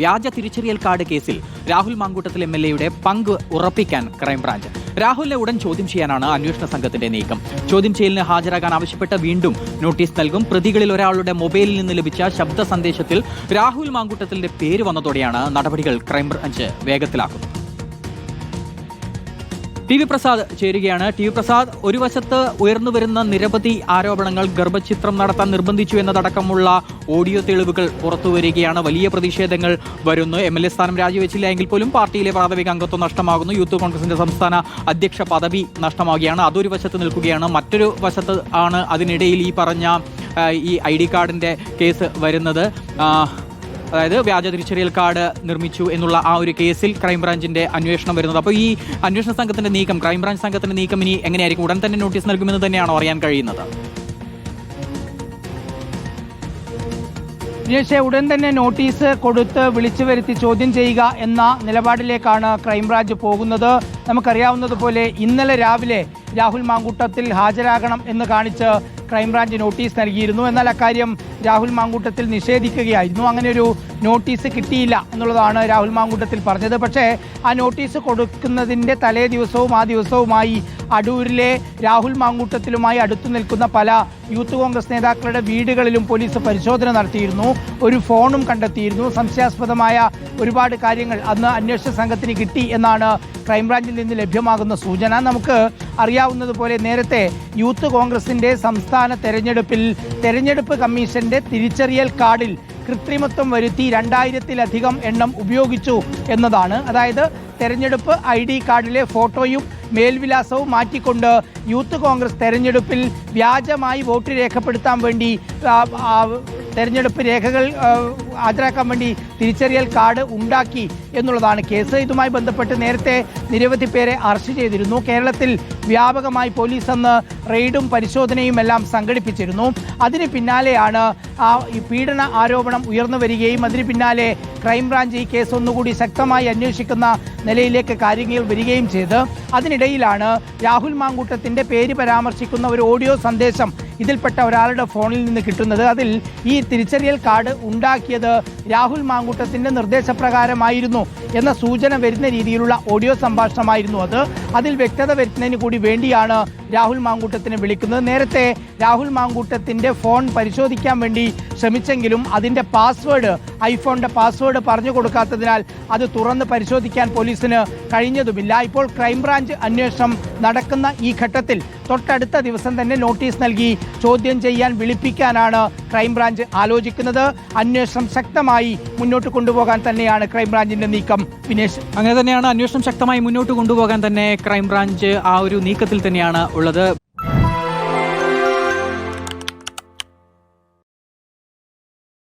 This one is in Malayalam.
വ്യാജ തിരിച്ചറിയൽ കാർഡ് കേസിൽ രാഹുൽ മാങ്കൂട്ടത്തിൽ എം എൽ എയുടെ പങ്ക് ഉറപ്പിക്കാൻ ക്രൈംബ്രാഞ്ച്. രാഹുലിനെ ഉടൻ ചോദ്യം ചെയ്യാനാണ് അന്വേഷണ സംഘത്തിന്റെ നീക്കം. ചോദ്യം ചെയ്യലിന് ഹാജരാകാൻ ആവശ്യപ്പെട്ട് വീണ്ടും നോട്ടീസ് നൽകും. പ്രതികളിൽ ഒരാളുടെ മൊബൈലിൽ നിന്ന് ലഭിച്ച ശബ്ദ സന്ദേശത്തിൽ രാഹുൽ മാങ്കൂട്ടത്തിന്റെ പേര് വന്നതോടെയാണ് നടപടികൾ ക്രൈംബ്രാഞ്ച് വേഗത്തിലാക്കുന്നത്. ടി വി പ്രസാദ് ചേരുകയാണ്. ടി വി പ്രസാദ് ഒരു വശത്ത് ഉയർന്നു വരുന്ന നിരവധി ആരോപണങ്ങൾ ഗർഭചിത്രം നടത്താൻ നിർബന്ധിച്ചു എന്നതടക്കമുള്ള ഓഡിയോ തെളിവുകൾ പുറത്തു വരികയാണ്. വലിയ പ്രതിഷേധങ്ങൾ വരുന്നു. എം എൽ എ സ്ഥാനം രാജിവെച്ചില്ല എങ്കിൽ പോലും പാർട്ടിയിലെ പ്രാഥമിക അംഗത്വം നഷ്ടമാകുന്നു. യൂത്ത് കോൺഗ്രസിന്റെ സംസ്ഥാന അധ്യക്ഷ പദവി നഷ്ടമാവുകയാണ്. അതൊരു വശത്ത് നിൽക്കുകയാണ്. മറ്റൊരു വശത്ത് ആണ് അതിനിടയിൽ ഈ പറഞ്ഞ ഈ ഐ ഡി കാർഡിന്റെ കേസ് വരുന്നത്. അതായത് വ്യാജ തിരിച്ചറിയൽ കാർഡ് നിർമ്മിച്ചു എന്നുള്ള ആ ഒരു കേസിൽ ക്രൈംബ്രാഞ്ചിന്റെ അന്വേഷണം വരുന്നത്. അപ്പോൾ ഈ അന്വേഷണ സംഘത്തിന്റെ നീക്കം ക്രൈംബ്രാഞ്ച് സംഘത്തിന്റെ നീക്കം ഇനി എങ്ങനെയായിരിക്കും? ഉടൻ തന്നെ നോട്ടീസ് നൽകുമെന്ന് തന്നെയാണോ അറിയാൻ കഴിയുന്നത്? പക്ഷേ ഉടൻ തന്നെ നോട്ടീസ് കൊടുത്ത് വിളിച്ചു വരുത്തി ചോദ്യം ചെയ്യുക എന്ന നിലപാടിലേക്കാണ് ക്രൈംബ്രാഞ്ച് പോകുന്നത്. നമുക്കറിയാവുന്നതുപോലെ ഇന്നലെ രാവിലെ രാഹുൽ മാങ്കൂട്ടത്തിൽ ഹാജരാകണം എന്ന് കാണിച്ച് ക്രൈംബ്രാഞ്ച് നോട്ടീസ് നൽകിയിരുന്നു. എന്നാൽ അക്കാര്യം രാഹുൽ മാങ്കൂട്ടത്തിൽ നിഷേധിക്കുകയായിരുന്നു. അങ്ങനെ ഒരു നോട്ടീസ് കിട്ടിയില്ല എന്നുള്ളതാണ് രാഹുൽ മാങ്കൂട്ടത്തിൽ പറഞ്ഞത്. പക്ഷേ ആ നോട്ടീസ് കൊടുക്കുന്നതിന്റെ തലേ ദിവസവും ആ ദിവസവുമായി അടൂരിലെ രാഹുൽ മാങ്കൂട്ടത്തിലുമായി അടുത്തു നിൽക്കുന്ന പല യൂത്ത് കോൺഗ്രസ് നേതാക്കളുടെ വീടുകളിലും പോലീസ് പരിശോധന നടത്തിയിരുന്നു. ഒരു ഫോണും കണ്ടെത്തിയിരുന്നു. സംശയാസ്പദമായ ഒരുപാട് കാര്യങ്ങൾ അന്ന് അന്വേഷണ സംഘത്തിന് കിട്ടി എന്നാണ് ക്രൈംബ്രാഞ്ചിൽ നിന്ന് ലഭ്യമാകുന്ന സൂചന. നമുക്ക് അറിയാവുന്നതുപോലെ നേരത്തെ യൂത്ത് കോൺഗ്രസിന്റെ സംസ്ഥാന തെരഞ്ഞെടുപ്പിൽ തെരഞ്ഞെടുപ്പ് കമ്മീഷന്റെ തിരിച്ചറിയൽ കാർഡിൽ കൃത്രിമത്വം വരുത്തി രണ്ടായിരത്തിലധികം എണ്ണം ഉപയോഗിച്ചു എന്നതാണ്. അതായത് തെരഞ്ഞെടുപ്പ് ഐ ഡി കാർഡിലെ ഫോട്ടോയും മേൽവിലാസവും മാറ്റിക്കൊണ്ട് യൂത്ത് കോൺഗ്രസ് തെരഞ്ഞെടുപ്പിൽ വ്യാജമായി വോട്ട് രേഖപ്പെടുത്താൻ വേണ്ടി തെരഞ്ഞെടുപ്പ് രേഖകൾ ഹാജരാക്കാൻ വേണ്ടി തിരിച്ചറിയൽ കാർഡ് ഉണ്ടാക്കി എന്നുള്ളതാണ് കേസ്. ഇതുമായി ബന്ധപ്പെട്ട് നേരത്തെ നിരവധി പേരെ അറസ്റ്റ് ചെയ്തിരുന്നു. കേരളത്തിൽ വ്യാപകമായി പോലീസ് അന്ന് റെയ്ഡും പരിശോധനയും എല്ലാം സംഘടിപ്പിച്ചിരുന്നു. അതിന് പിന്നാലെയാണ് ആ പീഡന ആരോപണം ഉയർന്നു വരികയും അതിന് പിന്നാലെ ക്രൈംബ്രാഞ്ച് ഈ കേസ് ഒന്നുകൂടി ശക്തമായി അന്വേഷിക്കുന്ന നിലയിലേക്ക് കാര്യങ്ങൾ വരികയും ചെയ്ത്. അതിനിടയിലാണ് രാഹുൽ മാങ്കൂട്ടത്തിന്റെ പേര് പരാമർശിക്കുന്ന ഒരു ഓഡിയോ സന്ദേശം ഇതിൽപ്പെട്ട ഒരാളുടെ ഫോണിൽ നിന്ന് കിട്ടുന്നത് അതിൽ ഈ തിരിച്ചറിയൽ കാർഡ് ഉണ്ടാക്കിയത് രാഹുൽ മാങ്കൂട്ടത്തിന്റെ നിർദ്ദേശപ്രകാരമായിരുന്നു എന്ന സൂചന വരുന്ന രീതിയിലുള്ള ഓഡിയോ സംഭാഷണമായിരുന്നു അത്. അതിൽ വ്യക്തത വരുത്തുന്നതിന് കൂടി വേണ്ടിയാണ് രാഹുൽ മാങ്കൂട്ടത്തിനെ വിളിക്കുന്നത്. നേരത്തെ രാഹുൽ മാങ്കൂട്ടത്തിന്റെ ഫോൺ പരിശോധിക്കാൻ വേണ്ടി ശ്രമിച്ചെങ്കിലും അതിന്റെ പാസ്വേഡ് ഐഫോണിന്റെ പാസ്വേഡ് പറഞ്ഞു കൊടുക്കാത്തതിനാൽ അത് തുറന്ന് പരിശോധിക്കാൻ പോലീസിന് കഴിഞ്ഞതുമില്ല. ഇപ്പോൾ ക്രൈംബ്രാഞ്ച് അന്വേഷണം നടക്കുന്ന ഈ ഘട്ടത്തിൽ തൊട്ടടുത്ത ദിവസം തന്നെ നോട്ടീസ് നൽകി ചോദ്യം ചെയ്യാൻ വിളിപ്പിക്കാനാണ് ക്രൈംബ്രാഞ്ച് ആലോചിക്കുന്നത്. അന്വേഷണം ശക്തമായി മുന്നോട്ട് കൊണ്ടുപോകാൻ തന്നെയാണ് ക്രൈംബ്രാഞ്ചിന്റെ നീക്കം. വിനേഷ്. അങ്ങനെ തന്നെയാണ് അന്വേഷണം ശക്തമായി മുന്നോട്ട് കൊണ്ടുപോകാൻ തന്നെ ക്രൈംബ്രാഞ്ച് ആ ഒരു നീക്കത്തിൽ തന്നെയാണ് ഉള്ളത്.